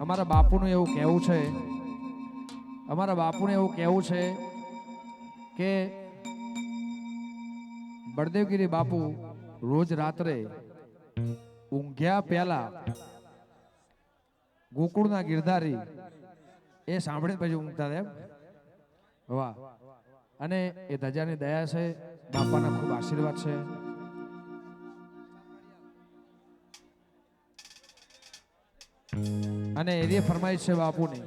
અમારા બાપુનું એવું કહેવું છે, અમારા બાપુને એવું કહેવું છે કે બળદેવગીરી બાપુ રોજ રાત્રે ઊંઘ્યા પહેલા ગોકુળના ગિરધારી એ સાંભળે પછી ઊંઘતા એમ. વાહ. અને એ ધજાની દયા છે, બાપાના ખૂબ આશીર્વાદ છે. અને એની ફરમાઈશ છે બાપુની.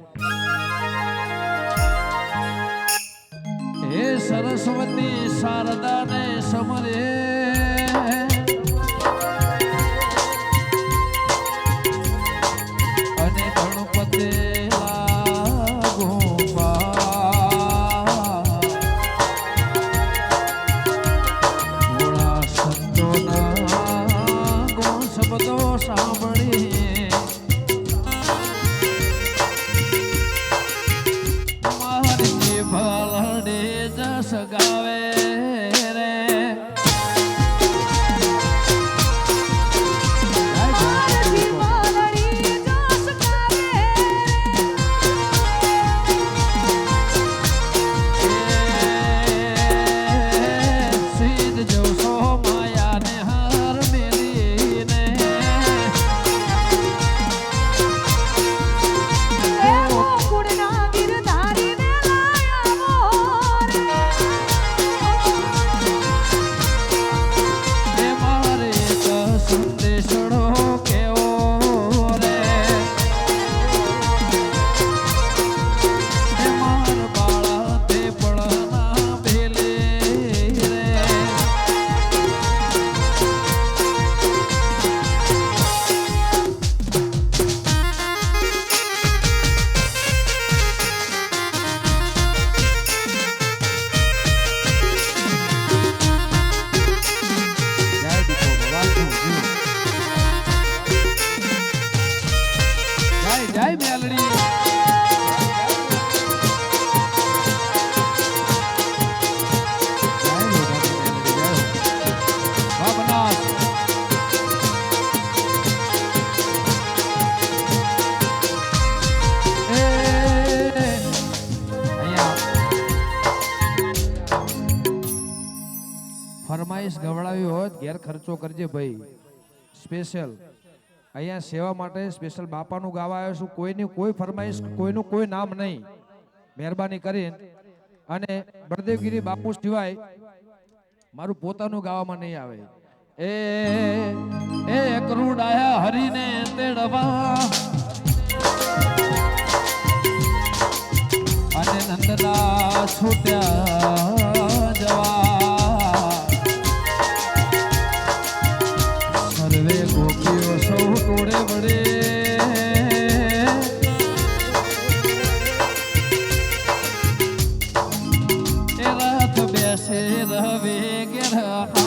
હે સરસ્વતી શારદાને સમરે ફરમાઈશ ગવડાવી હોત, ઘેર ખર્ચો કરજે ભાઈ. સ્પેશિયલ અહીંયા સેવા માટે સ્પેશિયલ બાપાનું ગાવા આવ્યો છું. કોઈની કોઈ ફરમાઈશ, કોઈનું કોઈ નામ નહીં. મહેરબાની કરીને. અને બળદેવગીરી બાપુ સિવાય મારું પોતાનું ગાવામાં નહીં આવે. એ એ કરુડાયા હરીને તેડવા. અને નંદલા છૂટ્યા. Shri get up.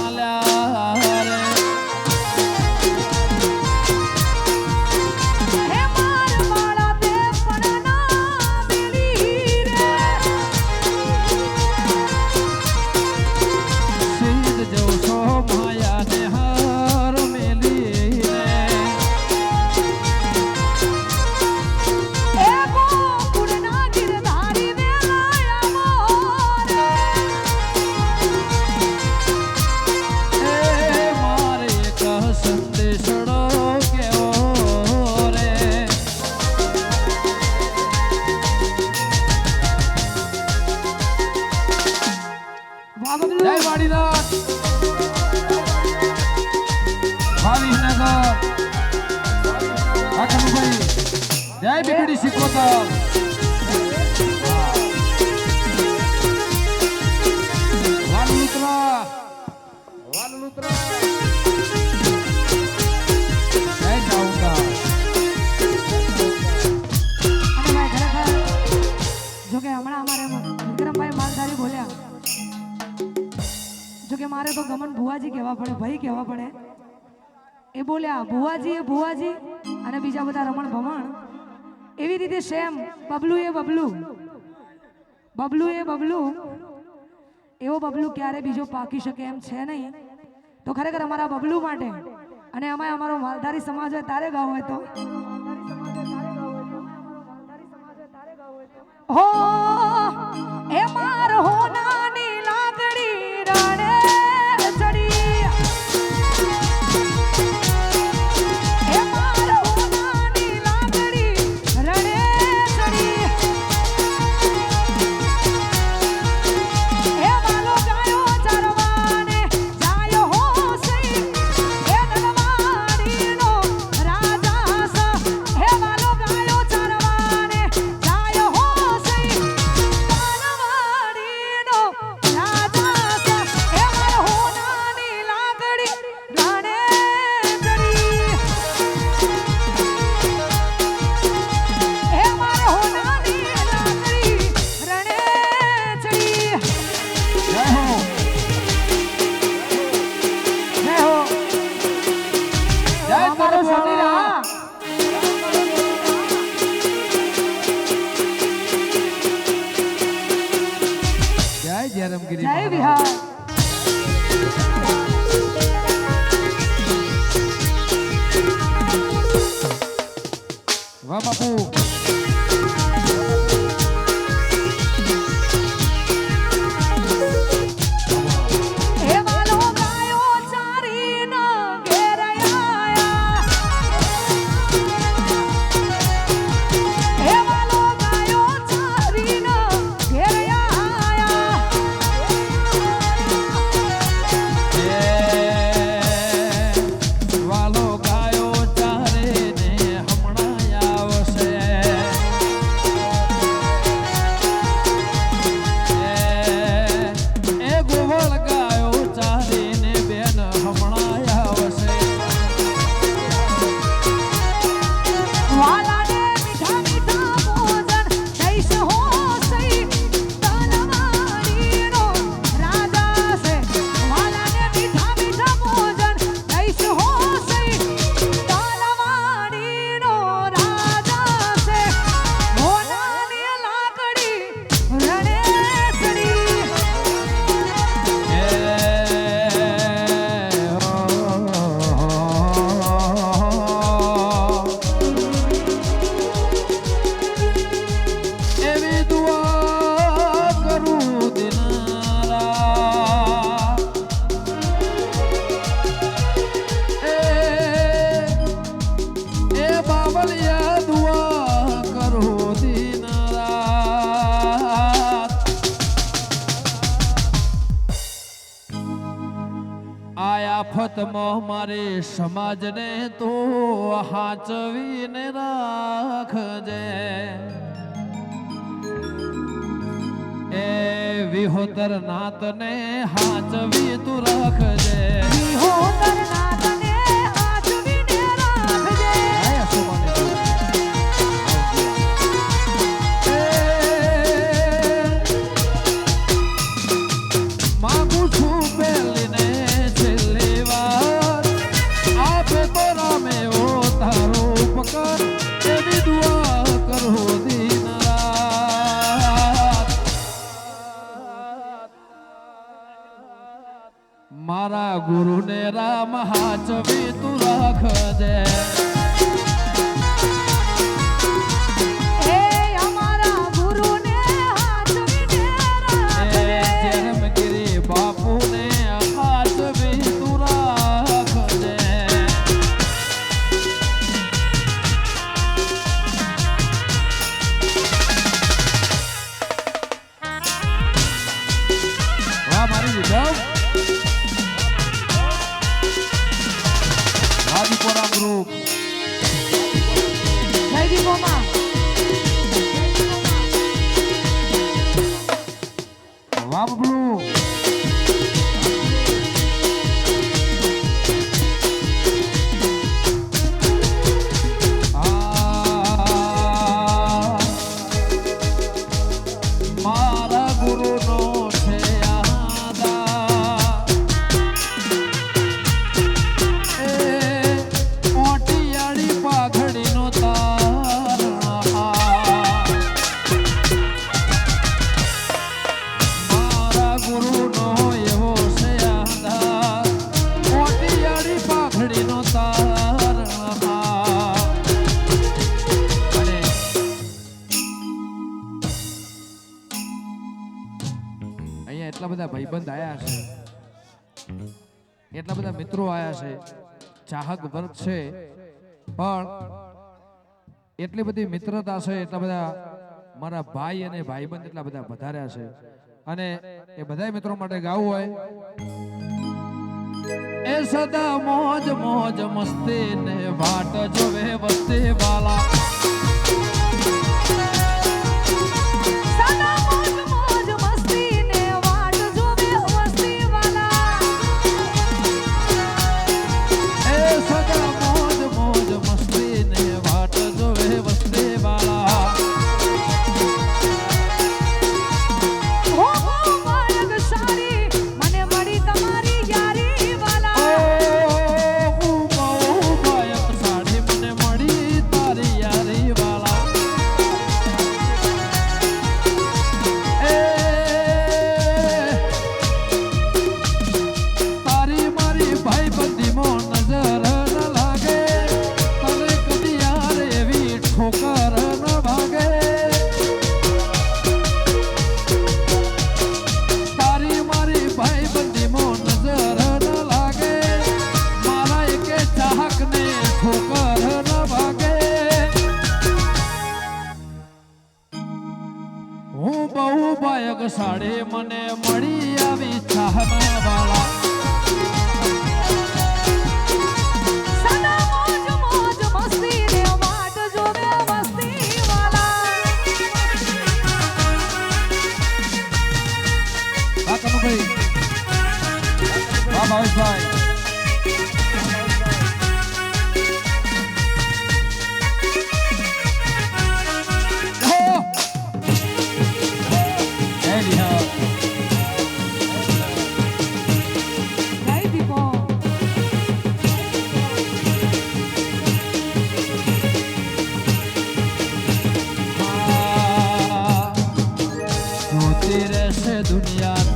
માલધારી બોલ્યા. જો કે મારે તો ગમન ભુવાજી કહેવા પડે ભાઈ કહેવા પડે. એ બોલ્યા ભુવાજી એ ભુવાજી. અને બીજા બધા રમણ ભમણ. એવી રીતે સેમ બબલું એ બબલું. બબલું એ બબલું. એવો બબલું ક્યારે બીજો પાકી શકે એમ છે નહીં. તો ખરેખર અમારા બબલું માટે અને અમે અમારો માલધારી સમાજ હોય તારે ગાવ હોય તો. હો મો મારે સમાજને તો હાચવીને રાખજે. એ વિહોતર નાતને હાચવી તું રાખજે. વિહોતર નાથ શંકર એવી દુઆ કરો દિન રાત. મારા ગુરુને રામ હાચવી તું રાખજે. એટલા બધા મિત્રો આવ્યા છે. ચાહક વર્ગ છે. પણ એટલી બધી મિત્રતા છે, એટલા બધા મારા ભાઈ અને ભાઈબંધ એટલા બધા વધાર્યા છે. અને એ બધા મિત્રો માટે ગાવું હોય. એ સદા મોજ મોજ મસ્તી ને વાટ જોવે વસ્તી વાલા સાડી મને મળી આવી ચાહના વાળા સદા দুনিয়া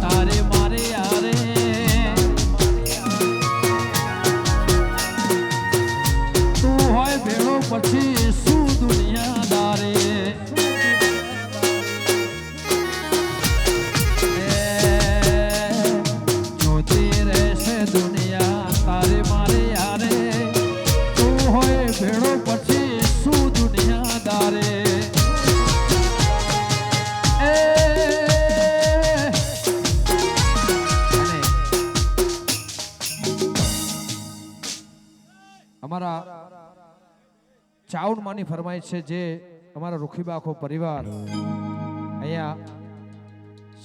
ચાઉડ માની ફરમાઈશ છે જે અમારા રૂખીબા આખો પરિવાર અહીંયા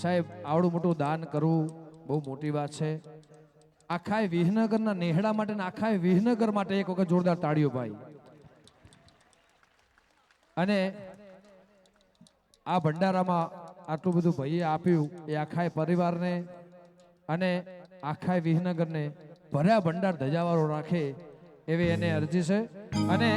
સાહેબ આવડું મોટું દાન કરવું બહુ મોટી વાત છે. આખા વિહનગરના નેહડા માટે આખા વિહનગર માટે એક વખત જોરદાર તાળીઓ ભાઈ. અને આ ભંડારામાં આટલું બધું ભાઈએ આપ્યું એ આખા પરિવારને અને આખા વિહનગરને ભર્યા ભંડાર ધજાવાળો રાખે એવી એને અરજી છે. અને